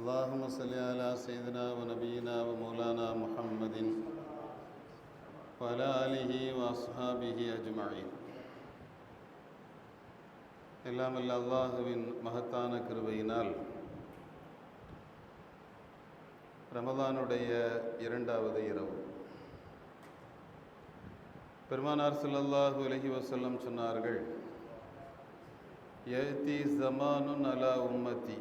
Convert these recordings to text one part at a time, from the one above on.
اللهم صل على سيدنا ونبينا ومولانا محمد وعلى آله وأصحابه أجمعين எல்லாம் அல்ல அல்லாஹுவின் மகத்தான கிருபையினால் ரமதானுடைய இரண்டாவது இரவு பெருமானார் ஸல்லல்லாஹு அலைஹி வஸல்லம் சொன்னார்கள் யதி ஜமானுன் அலா உம்மத்தி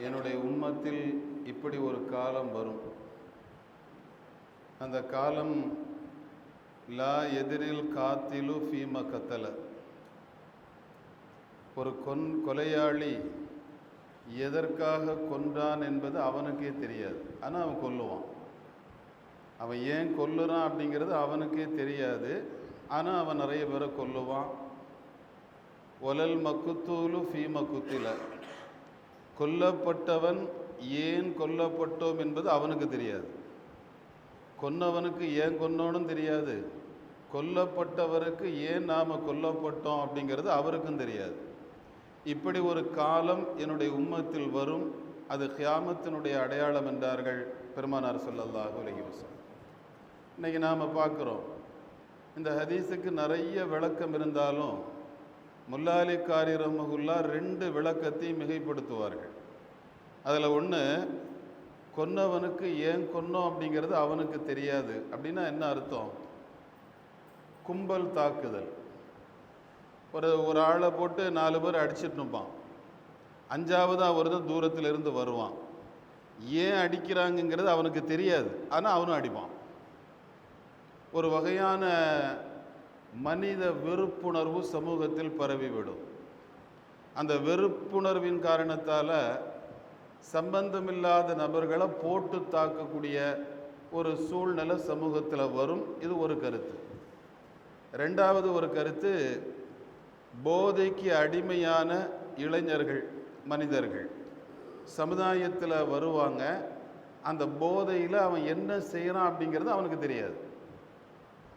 என்னுடைய உண்மத்தில் இப்படி ஒரு காலம் வரும். அந்த காலம் லா எதிரில் காத்திலு ஃபீம கத்தல. ஒரு கொன் கொலையாளி எதற்காக கொன்றான் என்பது அவனுக்கே தெரியாது. ஆனால் அவன் கொல்லுவான். அவன் ஏன் கொல்லுறான் அப்படிங்கிறது அவனுக்கே தெரியாது. ஆனால் அவன் நிறைய பேரை கொல்லுவான். ஒலல் மக்குத்தூலு ஃபீ மக்குத்தில கொல்லப்பட்டவன் ஏன் கொல்லப்பட்டோம் என்பது அவனுக்கு தெரியாது. கொன்னவனுக்கு ஏன் கொன்னோனும் தெரியாது. கொல்லப்பட்டவருக்கு ஏன் நாம் கொல்லப்பட்டோம் அப்படிங்கிறது அவருக்கும் தெரியாது. இப்படி ஒரு காலம் என்னுடைய உம்மத்தில் வரும். அது ஹியாமத்தினுடைய அடையாளம் என்றார்கள் பெருமானார் சொல்லல்லாஹு அலைஹி இன்றைக்கி நாம் பார்க்குறோம். இந்த ஹதீஸுக்கு நிறைய விளக்கம் இருந்தாலும் முல்லாலி காரி ரஹ்மகுல்லா ரெண்டு விளக்கத்தையும் மிகைப்படுத்துவார்கள். அதில் ஒன்று கொன்னவனுக்கு ஏன் கொன்னோம் அப்படிங்கிறது அவனுக்கு தெரியாது. அப்படின்னா என்ன அர்த்தம்? கும்பல் தாக்குதல். ஒரு ஒரு ஆளை போட்டு நாலு பேர் அடிச்சிட்டு இருப்பான் அஞ்சாவதாக ஒருத்தன் தூரத்தில் இருந்து வருவான். ஏன் அடிக்கிறாங்கங்கிறது அவனுக்கு தெரியாது. ஆனால் அவனும் அடிப்பான். ஒரு வகையான மனித வெறுப்புணர்வு சமூகத்தில் பரவிவிடும். அந்த வெறுப்புணர்வின் காரணத்தால் சம்பந்தமில்லாத நபர்களை போட்டு தாக்கக்கூடிய ஒரு சூழ்நிலை சமூகத்தில் வரும். இது ஒரு கருத்து. ரெண்டாவது ஒரு கருத்து போதைக்கு அடிமையான இளைஞர்கள் மனிதர்கள். சமுதாயத்தில் வருவாங்க. அந்த போதையில் அவன் என்ன செய்கிறான் அப்படிங்கிறது அவனுக்கு தெரியாது.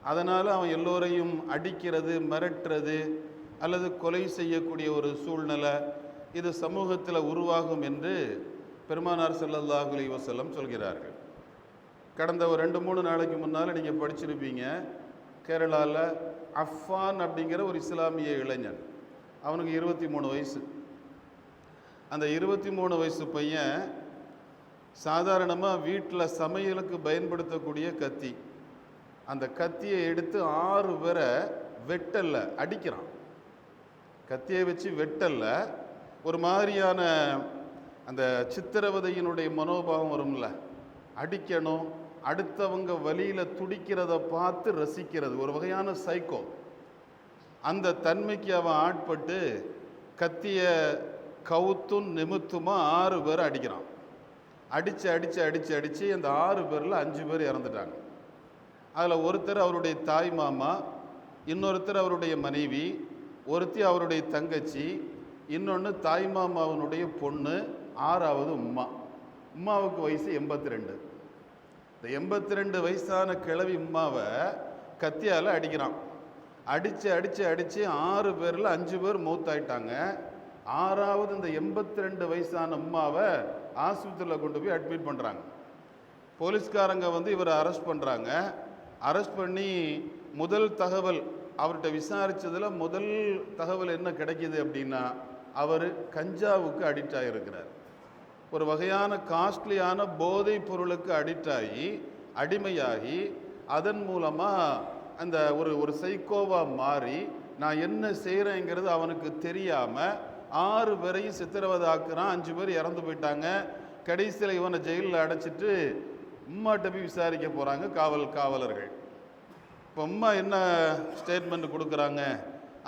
அதனால் அவன் எல்லோரையும் அடிக்கிறது மிரட்டுறது அல்லது கொலை செய்யக்கூடிய ஒரு சூழ்நிலை இது சமூகத்தில் உருவாகும் என்று பெருமானார் செல்லல்லாஹு அலைஹி வஸல்லம் சொல்கிறார்கள். கடந்த ஒரு ரெண்டு மூணு நாளைக்கு முன்னால் நீங்கள் படிச்சிருப்பீங்க கேரளாவில் அஃபான் அப்படிங்கிற ஒரு இஸ்லாமிய இளைஞன் அவனுக்கு இருபத்தி மூணு வயசு. அந்த இருபத்தி மூணு வயசு பையன் சாதாரணமாக வீட்டில் சமையலுக்கு பயன்படுத்தக்கூடிய கத்தி. அந்த கத்தியை எடுத்து ஆறு பேரை வெட்டல்ல அடிக்கிறான். கத்தியை வச்சு வெட்டல்ல ஒரு மாதிரியான அந்த சித்திரவதையினுடைய மனோபாவம் வரும்ல. அடிக்கணும் அடுத்தவங்க வழியில் துடிக்கிறத பார்த்து ரசிக்கிறது ஒரு வகையான சைக்கோ அந்த தன்மைக்கு அவன் ஆட்பட்டு கத்தியை கவுத்தும் நிமித்துமா ஆறு பேர் அடிக்கிறான். அடித்து அடித்து அடித்து அடித்து அந்த ஆறு பேரில் அஞ்சு பேர் இறந்துட்டாங்க. அதில் ஒருத்தர் அவருடைய தாய் மாமா இன்னொருத்தர் அவருடைய மனைவி ஒருத்தி அவருடைய தங்கச்சி இன்னொன்று தாய் மாமாவனுடைய பொண்ணு ஆறாவது உம்மா. உம்மாவுக்கு வயசு எண்பத்தி ரெண்டு இந்த எண்பத்தி ரெண்டு வயசான கிழவி உம்மாவை கத்தியால் அடிக்கிறான். அடித்து அடித்து அடித்து ஆறு பேரில் அஞ்சு பேர் மூத்தாயிட்டாங்க. ஆறாவது இந்த எண்பத்தி ரெண்டு வயசான உம்மாவை ஆஸ்பத்திரியில் கொண்டு போய் அட்மிட் பண்ணுறாங்க போலீஸ்காரங்க வந்து இவரை அரெஸ்ட் பண்ணுறாங்க அரெஸ்ட் பண்ணி முதல் தகவல் அவர்கிட்ட விசாரித்ததில் முதல் தகவல் என்ன கிடைக்கிது அப்படின்னா அவர் கஞ்சாவுக்கு அடிக்ட் ஆகியிருக்கிறார் ஒரு வகையான காஸ்ட்லியான போதைப் பொருளுக்கு அடிக்ட் ஆகி அடிமையாகி அதன் மூலமாக அந்த ஒரு ஒரு சைக்கோவாக மாறி நான் என்ன செய்கிறேங்கிறது அவனுக்கு தெரியாமல் ஆறு பேரையும் சித்திரவதாக்குறான் அஞ்சு பேர் இறந்து போயிட்டாங்க. கடைசியில் இவனை ஜெயிலில் அடைச்சிட்டு உம்மாட்ட போய் விசாரிக்க போகிறாங்க காவல் காவலர்கள். இப்போ உம்மா என்ன ஸ்டேட்மெண்ட் கொடுக்குறாங்க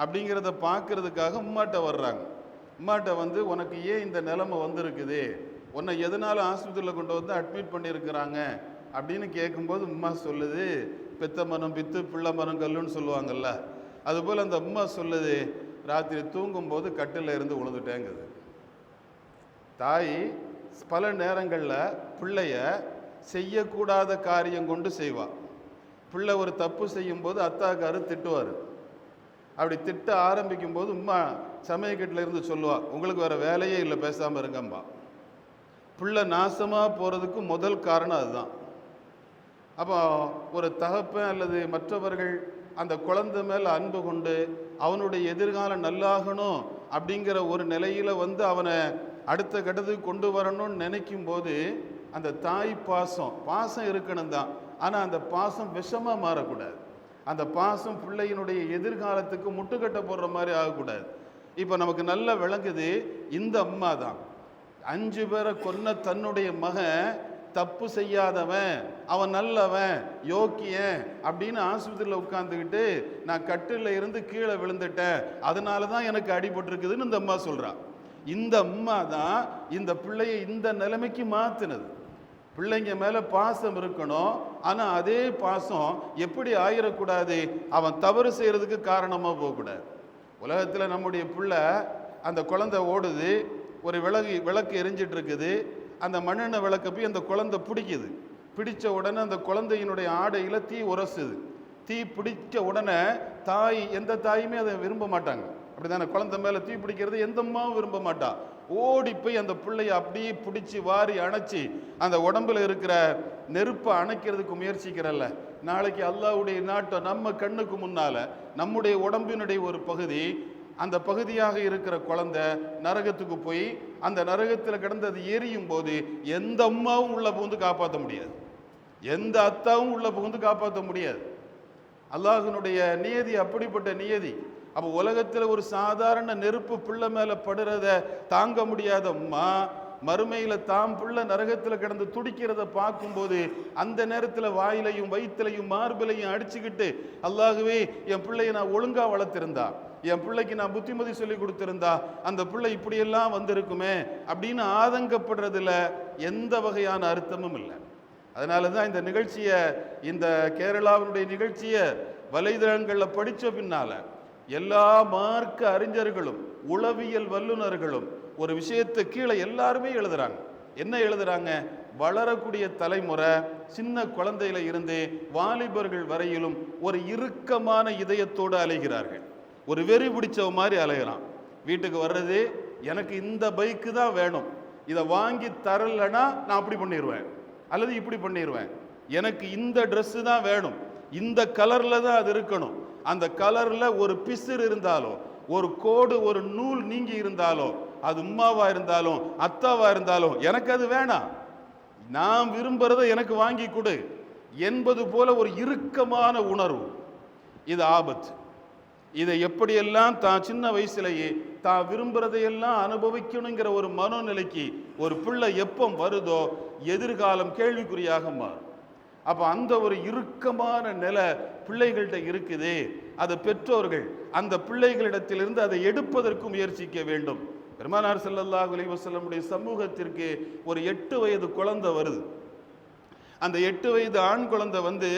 அப்படிங்கிறத பார்க்கறதுக்காக உம்மாட்ட வர்றாங்க. உம்மாட்ட வந்து உனக்கு ஏன் இந்த நிலைமை வந்திருக்குது? உன்னை எதனால ஆஸ்பத்திரியில் கொண்டு வந்து அட்மிட் பண்ணியிருக்கிறாங்க? அப்படின்னு கேட்கும்போது உம்மா சொல்லுது பெத்த மரம் பித்து பிள்ளை மரம் கல்லுன்னு சொல்லுவாங்கல்ல. அதுபோல் அந்த உம்மா சொல்லுது ராத்திரி தூங்கும்போது கட்டில் இருந்து விழுந்துட்டேங்குது தாய் பல நேரங்களில் பிள்ளைய செய்யக்கூடாத காரியம் கொண்டு செய்வாள் பிள்ளை ஒரு தப்பு செய்யும்போது அத்தாக்காரு திட்டுவார். அப்படி திட்ட ஆரம்பிக்கும் போது உம்மா சமயக்கட்டில் இருந்து சொல்லுவாள் உங்களுக்கு வேறு வேலையே இல்லை பேசாமல் இருங்கம்பா பிள்ளை நாசமாக போகிறதுக்கு முதல் காரணம் அதுதான். அப்போ ஒரு தகப்பன் அல்லது மற்றவர்கள் அந்த குழந்தை மேலே அன்பு கொண்டு அவனுடைய எதிர்காலம் நல்லாகணும் அப்படிங்கிற ஒரு நிலையில் வந்து அவனை அடுத்த கட்டத்துக்கு கொண்டு வரணும்னு நினைக்கும் போது அந்த தாய் பாசம் பாசம் இருக்கணும் தான் ஆனால் அந்த பாசம் விஷமாக மாறக்கூடாது. அந்த பாசம் பிள்ளையினுடைய எதிர்காலத்துக்கு முட்டுக்கட்டை போடுற மாதிரி ஆகக்கூடாது. இப்போ நமக்கு நல்லா விளங்குது இந்த அம்மா தான். அஞ்சு பேரை கொன்ன தன்னுடைய மகன் தப்பு செய்யாதவன் அவன் நல்லவன் யோக்கியன் அப்படின்னு ஆஸ்பத்திரியில் உட்காந்துக்கிட்டு நான் கட்டில் இருந்து கீழே விழுந்துட்டேன். அதனால தான் எனக்கு அடிபட்டிருக்குதுன்னு இந்த அம்மா சொல்கிறான் இந்த அம்மா தான் இந்த பிள்ளையை இந்த நிலைமைக்கு மாற்றினது பிள்ளைங்க மேலே பாசம் இருக்கணும். ஆனால் அதே பாசம் எப்படி ஆயிடக்கூடாது அவன் தவறு செய்கிறதுக்கு காரணமாக போகக்கூடாது. உலகத்தில் நம்முடைய பிள்ளை அந்த குழந்தை ஓடுது ஒரு விளக்கு விளக்கு எரிஞ்சிட்டு இருக்குது அந்த மண்ணெண்ணை விளக்க போய் அந்த குழந்தை பிடிக்குது. பிடிச்ச உடனே அந்த குழந்தையினுடைய ஆடையில் தீ உரசுது. தீ பிடிச்ச உடனே தாய் எந்த தாயுமே அதை விரும்ப மாட்டாங்க. அப்படி தானே குழந்தை மேலே தீ பிடிக்கிறது எந்த அம்மாவும் விரும்ப மாட்டான் ஓடி போய் அந்த பிள்ளைய அப்படியே பிடிச்சி வாரி அணைச்சி அந்த உடம்புல இருக்கிற நெருப்பை அணைக்கிறதுக்கு முயற்சிக்கிறல்ல. நாளைக்கு அல்லாவுடைய நாட்டை நம்ம கண்ணுக்கு முன்னால நம்முடைய உடம்பினுடைய ஒரு பகுதி அந்த பகுதியாக இருக்கிற குழந்தை நரகத்துக்கு போய் அந்த நரகத்தில் கிடந்து அது எரியும் போது எந்த அம்மாவும் உள்ள புகுந்து காப்பாற்ற முடியாது. எந்த அத்தாவும் உள்ள புகுந்து காப்பாற்ற முடியாது. அல்லாஹினுடைய நியதி அப்படிப்பட்ட நியதி. அப்போ உலகத்தில் ஒரு சாதாரண நெருப்பு பிள்ளை மேலே படுறத தாங்க முடியாத அம்மா மறுமையில் தாம் புள்ள நரகத்தில் கிடந்து துடிக்கிறத பார்க்கும்போது அந்த நேரத்தில் வாயிலையும் வயிற்றுலையும் மார்பிலையும் அடிச்சுக்கிட்டு அல்லாகவே என் பிள்ளையை நான் ஒழுங்காக வளர்த்திருந்தா என் பிள்ளைக்கு நான் புத்திமதி சொல்லி கொடுத்துருந்தா அந்த பிள்ளை இப்படியெல்லாம் வந்திருக்குமே அப்படின்னு ஆதங்கப்படுறதுல எந்த வகையான அர்த்தமும் இல்லை. அதனால தான் இந்த நிகழ்ச்சியை இந்த கேரளாவினுடைய நிகழ்ச்சியை வலைதளங்களில் படித்த பின்னால எல்லா மார்க்க அறிஞர்களும் உளவியல் வல்லுநர்களும் ஒரு விஷயத்தை கீழே எல்லாருமே எழுதுறாங்க. என்ன எழுதுறாங்க? வளரக்கூடிய தலைமுறை சின்ன குழந்தையில இருந்து வாலிபர்கள் வரையிலும் ஒரு இறுக்கமான இதயத்தோடு அலைகிறார்கள். ஒரு வெறி பிடிச்சவ மாதிரி அலைகிறான். வீட்டுக்கு வர்றது எனக்கு இந்த பைக்கு தான் வேணும். இதை வாங்கி தரலைன்னா நான் அப்படி பண்ணிடுவேன் அல்லது இப்படி பண்ணிடுவேன் எனக்கு இந்த ட்ரெஸ்ஸு தான் வேணும். இந்த கலரில் தான் அது இருக்கணும். அந்த கலரில் ஒரு பிசிறு இருந்தாலும் ஒரு கோடு ஒரு நூல் நீங்கி இருந்தாலும் அது உம்மாவா இருந்தாலும் அத்தாவா இருந்தாலும் எனக்கு அது வேணாம். நான் விரும்புறதை எனக்கு வாங்கி கொடு என்பது போல ஒரு இறுக்கமான உணர்வு. இது ஆபத்து. இதை எப்படியெல்லாம் தான் சின்ன வயசுலேயே தான் விரும்புறதையெல்லாம் அனுபவிக்கணுங்கிற ஒரு மனோநிலைக்கு ஒரு பிள்ளை எப்போ வருதோ எதிர்காலம் கேள்விக்குறியாக மாறும். அப்போ அந்த ஒரு இறுக்கமான நிலை பிள்ளைகள்கிட்ட இருக்குது. அது பெற்றோர்கள் அந்த பிள்ளைகளிடத்திலிருந்து அதை எடுப்பதற்கு முயற்சிக்க வேண்டும். பெருமானார் செல்லல்லாஹ் அலைஹி வஸல்லமுடைய சமூகத்திற்கு ஒரு எட்டு வயது குழந்தை வருது. அந்த எட்டு வயது ஆண் குழந்தை வந்து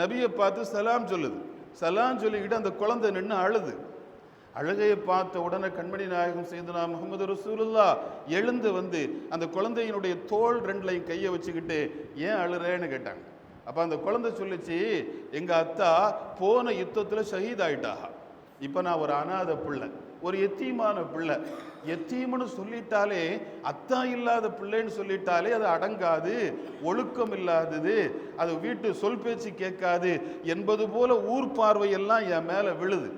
நபியை பார்த்து சலாம் சொல்லுது. சலாம் சொல்லிக்கிட்டு அந்த குழந்தை நின்று அழுது. அழுகையை பார்த்த உடனே கண்மணி நாயகம் செய்தனா முகமது ரசூலுல்லா எழுந்து வந்து அந்த குழந்தையினுடைய தோல் ரெண்டுலையும் கையை வச்சுக்கிட்டு ஏன் அழுறேன்னு கேட்டாங்க. அப்போ அந்த குழந்தை சொல்லிச்சு எங்கள் அத்தா போன யுத்தத்தில் ஷஹீதாயிட்டாக இப்போ நான் ஒரு அனாதை பிள்ளை ஒரு எத்தீமான பிள்ளை. எத்தீம்னு சொல்லிட்டாலே அத்தா இல்லாத பிள்ளைன்னு சொல்லிட்டாலே அது அடங்காது ஒழுக்கம் இல்லாதது அது வீட்டு சொல் பேச்சு கேட்காது என்பது போல ஊர் பார்வையெல்லாம் என் மேலே விழுது.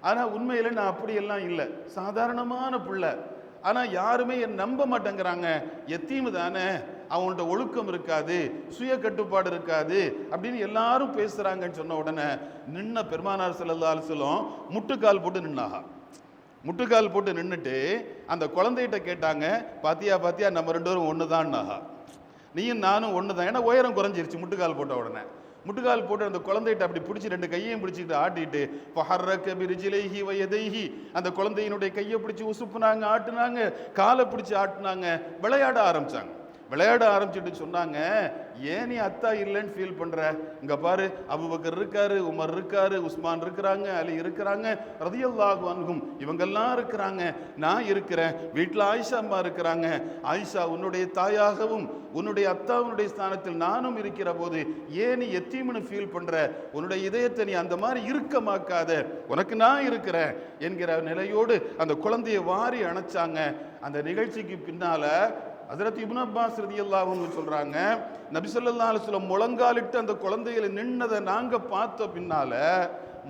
ஆனால் உண்மையில் நான் அப்படியெல்லாம் இல்லை. சாதாரணமான பிள்ளை. ஆனால் யாருமே என் நம்ப மாட்டேங்கிறாங்க. எத்தீமு தானே. அவன்கிட்ட ஒழுக்கம் இருக்காது சுய கட்டுப்பாடு இருக்காது அப்படின்னு எல்லாரும் பேசுகிறாங்கன்னு சொன்ன உடனே நின்ன பெருமானார் ஸல்லல்லாஹு அலைஹி முட்டுக்கால் போட்டு நின்னாகா முட்டுக்கால் போட்டு நின்றுட்டு அந்த குழந்தைகிட்ட கேட்டாங்க பாத்தியா பாத்தியா நம்ம ரெண்டு பேரும் ஒன்று தான்னாகா நீயும் நானும் ஒன்று தான் ஏன்னா உயரம் குறைஞ்சிருச்சு முட்டுக்கால் போட்ட உடனே. முட்டுக்கால் போட்டு அந்த குழந்தைகிட்ட அப்படி பிடிச்சி ரெண்டு கையையும் பிடிச்சிக்கிட்டு ஆட்டிட்டு பஹர்ரக்க பிரிஜிலைஹி வயதைஹி. அந்த குழந்தையினுடைய கையை பிடிச்சி உசுப்புனாங்க ஆட்டுனாங்க காலை பிடிச்சி ஆட்டுனாங்க விளையாட ஆரம்பிச்சாங்க. விளையாட ஆரம்பிச்சுட்டு சொன்னாங்க. ஏன் நீ அத்தா இல்லைன்னு ஃபீல் பண்ற? இங்க பாரு அபுபக்கர் இருக்காரு உமர் இருக்காரு உஸ்மான் இருக்கிறாங்க அலி இருக்கிறாங்க ரதியல்லாஹு அன்கும் இவங்கெல்லாம் இருக்கிறாங்க. நான் இருக்கிறேன் வீட்டில் ஆயிஷா அம்மா இருக்கிறாங்க. ஆயிஷா உன்னுடைய தாயாகவும் உன்னுடைய அத்தாவுடைய ஸ்தானத்தில் நானும் இருக்கிற போது ஏன் நீ எத்தீம்னு ஃபீல் பண்ற? உன்னுடைய இதயத்தை நீ அந்த மாதிரி இறுக்கமாக்காத. உனக்கு நான் இருக்கிறேன் என்கிற நிலையோடு அந்த குழந்தையை வாரி அணைச்சாங்க. அந்த நிகழ்ச்சிக்கு பின்னால ஹசரத் இபுன் அப்பாஸ் ரதியல்லாஹு சொல்றாங்க நபி ஸல்லல்லாஹு அலுவலம் முழங்காலிட்டு அந்த குழந்தைகளை நின்னதை நாங்கள் பார்த்த பின்னால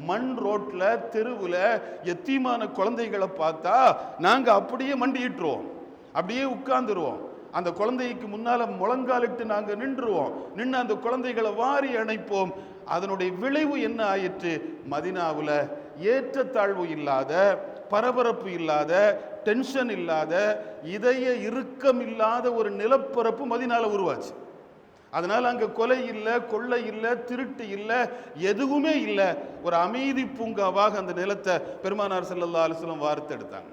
மண் ரோட்ல தெருவில் எத்தீமான குழந்தைகளை பார்த்தா நாங்கள் அப்படியே மண்டியிட்டுருவோம் அப்படியே உட்கார்ந்துருவோம். அந்த குழந்தைக்கு முன்னால முழங்காலிட்டு நாங்கள் நின்றுவோம். நின்று அந்த குழந்தைகளை வாரி அணைப்போம். அதனுடைய விளைவு என்ன ஆயிற்று? மதினாவில் ஏற்றத்தாழ்வு இல்லாத பரபரப்பு இல்லாத டென்ஷன் இல்லாத இதய இறுக்கம் இல்லாத ஒரு நிலப்பரப்பு மதினால உருவாச்சு. அதனால் அங்கே கொலை இல்லை கொள்ளை இல்லை திருட்டு இல்லை எதுவுமே இல்லை. ஒரு அமைதி பூங்காவாக அந்த நிலத்தை பெருமானார் செல்லல்லா அலுவலம் வார்த்தெடுத்தாங்க.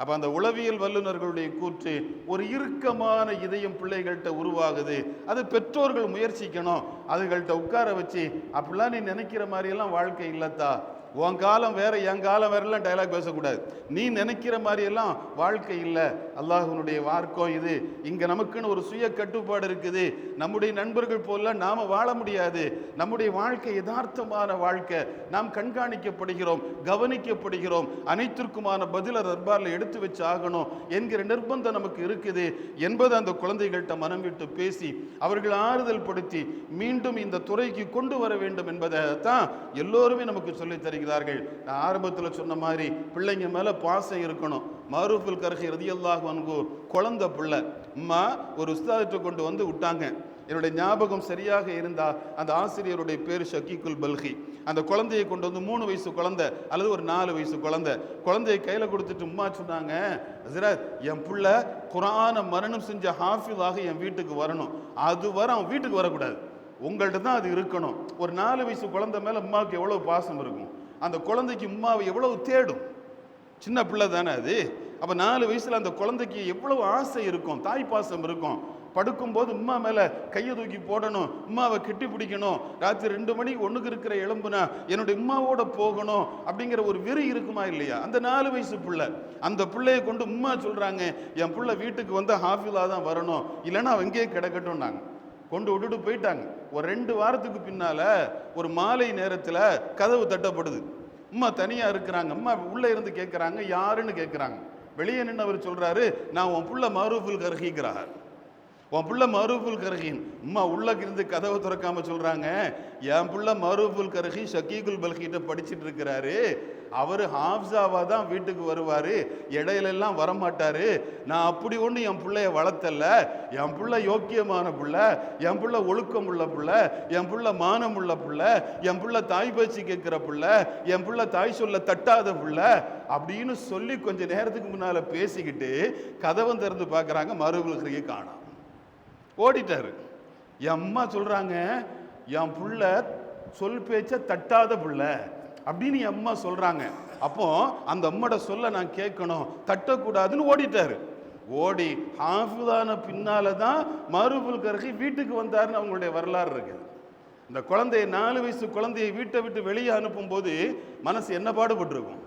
அப்போ அந்த உளவியல் வல்லுநர்களுடைய கூற்று ஒரு இறுக்கமான இதயம் பிள்ளைகள்கிட்ட உருவாகுது அது பெற்றோர்கள் முயற்சிக்கணும் அதுகள்கிட்ட உட்கார வச்சு அப்படிலாம் நீ நினைக்கிற மாதிரியெல்லாம் வாழ்க்கை இல்லத்தா உன் காலம் வேற என் காலம் வேறலாம் டைலாக் பேசக்கூடாது. நீ நினைக்கிற மாதிரியெல்லாம் வாழ்க்கை இல்லை. அல்லாஹுனுடைய வார்க்கம் இது. இங்கே நமக்குன்னு ஒரு சுய கட்டுப்பாடு இருக்குது. நம்முடைய நண்பர்கள் போல நாம் வாழ முடியாது. நம்முடைய வாழ்க்கை யதார்த்தமான வாழ்க்கை. நாம் கண்காணிக்கப்படுகிறோம் கவனிக்கப்படுகிறோம் அனைத்திற்குமான பதில தர்பாரில் எடுத்து வச்சு ஆகணும் என்கிற நிர்பந்தம் நமக்கு இருக்குது. என்பது அந்த குழந்தைகள்கிட்ட மனம் விட்டு பேசி அவர்கள் ஆறுதல் படுத்தி மீண்டும் இந்த துறைக்கு கொண்டு வர வேண்டும் என்பதை தான் எல்லோருமே நமக்கு சொல்லித் தருகிறார்கள். நான் ஆரம்பத்தில் சொன்ன மாதிரி பிள்ளைங்க மேலே பாசம் இருக்கணும். மாரூஃபுல் கர்ஹி ரதியல்லாஹ் அன்கு குழந்த பிள்ளை. அம்மா ஒரு உஸ்தாதிட்ட கொண்டு வந்து விட்டாங்க. என்னுடைய ஞாபகம் சரியாக இருந்தால் அந்த ஆசிரியருடைய பேர் ஷக்கீக்குல் பல்கி அந்த குழந்தையை கொண்டு வந்து மூணு வயசு குழந்தை அல்லது ஒரு நாலு வயசு குழந்தை. குழந்தையை கையில் கொடுத்துட்டு உம்மா சொன்னாங்க ஹசரத் என் பிள்ளை குரானை மரணம் செஞ்ச ஹாஃபிலாக என் வீட்டுக்கு வரணும். அது வர அவன் வீட்டுக்கு வரக்கூடாது. உங்கள்கிட்ட தான் அது இருக்கணும். ஒரு நாலு வயசு குழந்தை மேலே உமாவுக்கு எவ்வளோ பாசம் இருக்கும்? அந்த குழந்தைக்கு உமாவை எவ்வளவு தேடும்? சின்ன பிள்ளை தானே அது? அப்போ நாலு வயசில் அந்த குழந்தைக்கு எவ்வளவு ஆசை இருக்கும் தாய் பாசம் இருக்கும். படுக்கும்போது உம்மா மேலே கையை தூக்கி போடணும் உமாவை கெட்டி பிடிக்கணும். ராத்திரி ரெண்டு மணிக்கு ஒன்றுக்கு இருக்கிற எலும்புனா என்னுடைய உம்மாவோட போகணும் அப்படிங்கிற ஒரு வெறி இருக்குமா இல்லையா? அந்த நாலு வயசு பிள்ளை. அந்த பிள்ளையை கொண்டு உம்மா சொல்கிறாங்க என் பிள்ளை வீட்டுக்கு வந்து ஹாஃபிலாக தான் வரணும். இல்லைன்னா அவன் இங்கேயே கிடக்கட்டும்னாங்க. கொண்டு விட்டுட்டு போயிட்டாங்க. ஒரு ரெண்டு வாரத்துக்கு பின்னால் ஒரு மாலை நேரத்தில் கதவு தட்டப்படுது. அம்மா தனியாக இருக்கிறாங்க. அம்மா உள்ளே இருந்து கேட்குறாங்க யாருன்னு கேட்குறாங்க? வெளியே நின்று அவர் சொல்கிறாரு நான் உன் புள்ள மருஃபுல் கருகிக்கிறார் உன் புள்ள மருஃபுல் கருகின் அம்மா உள்ளே இருந்து கதவை திறக்காமல் சொல்கிறாங்க என் புள்ள மருஃபுல் கருகி ஷக்கீகுல் பல்கிட்ட படிச்சுட்டு இருக்கிறாரு. அவர் ஹாஃப்ஸாவாக தான் வீட்டுக்கு வருவார். இடையிலெல்லாம் வரமாட்டார். நான் அப்படி ஒன்று என் பிள்ளைய வளர்த்தல என் பிள்ளை யோக்கியமான பிள்ளை. என் பிள்ளை ஒழுக்கம் உள்ள பிள்ளை. என் பிள்ளை மானம் உள்ள என் பிள்ளை தாய் பேச்சு கேட்குற பிள்ளை. என் பிள்ளை தாய் சொல்ல தட்டாத பிள்ளை. அப்படின்னு சொல்லி கொஞ்சம் நேரத்துக்கு முன்னால் பேசிக்கிட்டு கதவம் திறந்து பார்க்குறாங்க. மறுபுலகிரியை காணும். ஓடிட்டாரு. என் அம்மா சொல்கிறாங்க என் புள்ள சொல் பேச்ச தட்டாத பிள்ளை. அப்படின்னு என் அம்மா சொல்கிறாங்க அப்போ அந்த அம்மோட சொல்ல நான் கேட்கணும். தட்டக்கூடாதுன்னு ஓடிட்டாரு. ஓடி ஹாஃபிதான பின்னால தான் மறுபுல் கருகி வீட்டுக்கு வந்தாருன்னு அவங்களுடைய வரலாறு இருக்குது இந்த குழந்தைய நாலு வயசு குழந்தையை வீட்டை விட்டு வெளியே அனுப்பும்போது மனசு என்ன பாடுபட்டிருக்கும்?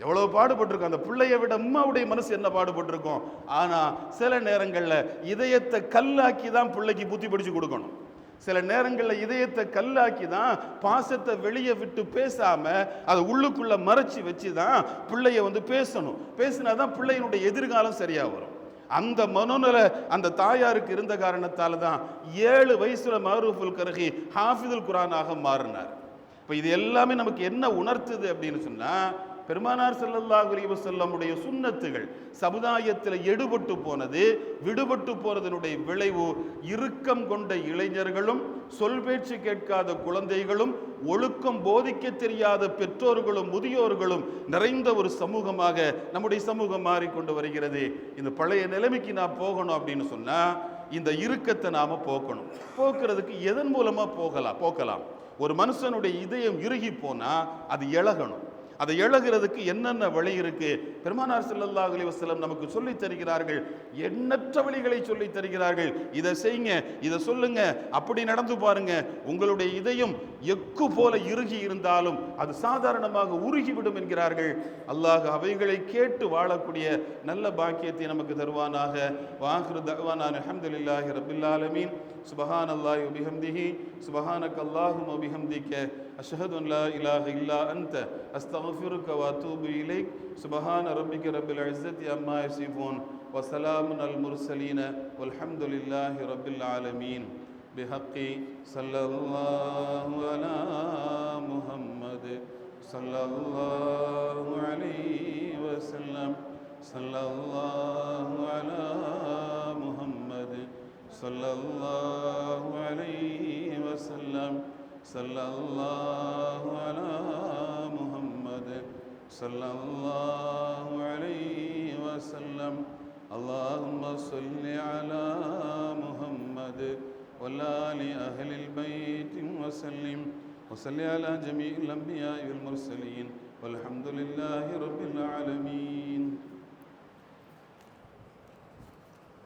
எவ்வளோ பாடுபட்டிருக்கும்? அந்த பிள்ளையை விட அம்மாவுடைய மனசு என்ன பாடுபட்டிருக்கும்? ஆனால் சில நேரங்களில் இதயத்தை கல்லாக்கி தான் பிள்ளைக்கு புத்தி பிடிச்சு கொடுக்கணும். சில நேரங்களில் இதயத்தை கல்லாக்கி தான் பாசத்தை வெளியே விட்டு பேசாம அதை உள்ளுக்குள்ள மறைச்சி வச்சு தான் பிள்ளைய வந்து பேசணும். பேசினா தான் பிள்ளையினுடைய எதிர்காலம் சரியாக வரும். அந்த மனோநிலை அந்த தாயாருக்கு இருந்த காரணத்தால் தான் ஏழு வயசுல மாரூஃபுல் கருகி ஹாஃபிதுல் குரானாக மாறினார். இப்போ இது எல்லாமே நமக்கு என்ன உணர்த்துது அப்படின்னு சொன்னால் பெருமானார் செல்லல்லா அலைஹி செல்லமுடைய சுன்னத்துகள் சமுதாயத்தில் எடுபட்டு போனது விடுபட்டு போனதனுடைய விளைவு இறுக்கம் கொண்ட இளைஞர்களும் சொல் பேச்சு கேட்காத குழந்தைகளும் ஒழுக்கம் போதிக்க தெரியாத பெற்றோர்களும் முதியோர்களும் நிறைந்த ஒரு சமூகமாக நம்முடைய சமூகம் மாறிக்கொண்டு வருகிறது. இந்த பழைய நிலைமைக்கு நான் போகணும் அப்படின்னு சொன்னா இந்த இறுக்கத்தை நாம போக்கணும். போக்குறதுக்கு எதன் மூலமா போகலாம் போக்கலாம். ஒரு மனுஷனுடைய இதயம் இறுகி போனா அது இழகணும். அதை எழுகிறதுக்கு என்னென்ன வழி இருக்குது பெருமானார் செல்லல்லா அலி வசலம் நமக்கு சொல்லி தருகிறார்கள். எண்ணற்ற வழிகளை சொல்லி தருகிறார்கள். இதை செய்யுங்க இதை சொல்லுங்க அப்படி நடந்து பாருங்க. உங்களுடைய இதயம் எக்கு போல இறுகி இருந்தாலும் அது சாதாரணமாக உருகிவிடும் என்கிறார்கள். அல்லாஹ் அவைகளை கேட்டு வாழக்கூடிய நல்ல பாக்கியத்தை நமக்கு தருவானாக. வாஹிரு தகவான அஹமதுல்லாஹி ரபில்லாலமீன் சுபஹான் அல்லாஹ் உபிஹம்திஹி சுபஹானக் அல்லாஹும் உபிஹம்திக்க அஷஹது இல்லா இலாஹ இல்லா அந்த அஸ்தஃபிருக்க வாத்தூபு இலைக். சுபஹான ربك رب العزة عما يصفون وسلام المرسلين والحمد لله رب العالمين. بحق صلى الله على محمد صلى الله عليه وسلم. صلى الله على محمد صلى الله عليه وسلم. صلى الله على محمد صلى الله عليه وسلم. اللهم صل على محمد وآل أهل البيت وسلم. وصل على جميع الأنبياء والمرسلين. والحمد لله رب العالمين.